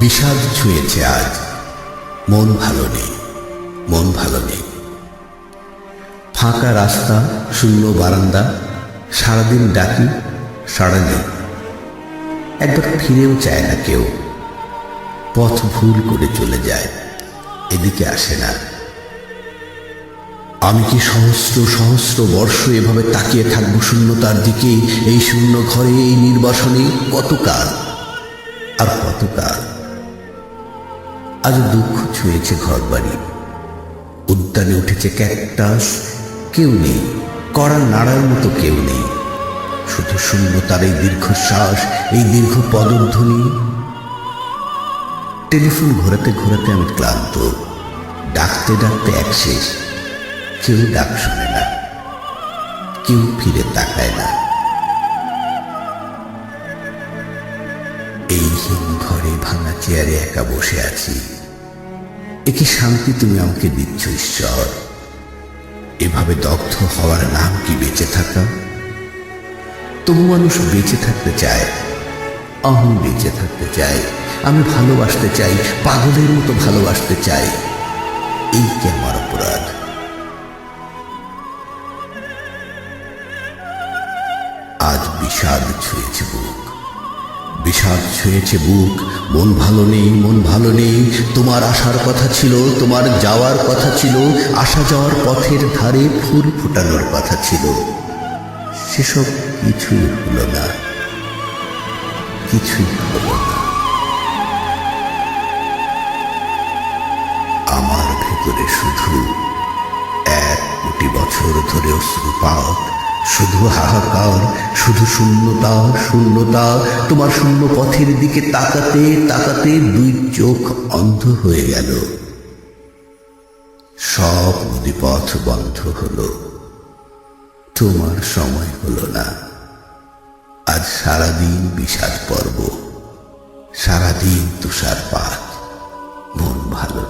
বিষাদ ছুঁয়েছে আজ। মন ভালো নেই, মন ভালো নেই। ফাঁকা রাস্তা, শূন্য বারান্দা, সারাদিন ডাকি, সাড়া নেই। একবার ফিরেও চায় না কেউ। পথ ভুল করে চলে যায়, এদিকে আসে না। আমি কি সহস্র সহস্র বর্ষ এভাবে তাকিয়ে থাকব শূন্যতার দিকে? এই শূন্য ঘরে, এই নির্বাসনে কতকাল? আর কতকাল? আজ দুঃখ ছুঁয়েছে ঘর বাড়ি উদ্যানে উঠেছে ক্যাকটাস, কেউ নেই। কড়া নাড়ার মতো কেউ নেই। শুধু শূন্যতার এই দীর্ঘশ্বাস, এই দীর্ঘ পদধ্বনি। টেলিফোন ঘোরাতে ঘোরাতে আমি ক্লান্ত। ডাকতে ডাকতে এক শেষ। কেউ ডাক শোনে না। কেউ ফিরে তাকায় না। চেয়ারে একা বসে আছি। একে শান্তি তুমি আমাকে দিচ্ছ, ঈশ্বর। এভাবে দগ্ধ হওয়ার নাম কি বেঁচে থাকা? তবু মানুষ বেঁচে থাকতে চায় আমি বেঁচে থাকতে চাই আমি ভালোবাসতে চাই, পাগলের মতো ভালোবাসতে চাই। এই কি আমার অপরাধ? আজ বিষাদ ছুঁয়েছে বুক। বিষাদ ছুঁয়েছে বুক, মন ভালো নেই, মন ভালো নেই। তোমার আসার কথা ছিল, তোমার যাওয়ার কথা ছিল, আসা যাওয়ার পথের ধারে ফুল ফোটানোর কথা ছিল। সেসব কিছুই হলো না। কিছুই হলো না। আমার ভেতরে শুধু এক কোটি বছর ধরে অশ্রু অশ্রুপাত শুধু হাহাকার, শুধু শূন্যতা শূন্যতা। তোমার শূন্য পথের দিকে তাকাতে তাকাতে দুই চোখ অন্ধ হয়ে গেল। সব নদীপথ বন্ধ হলো। তোমার সময় হলো না। আজ সারাদিন বিষাদ পর্ব। সারাদিন তুষারপাত। মন ভালো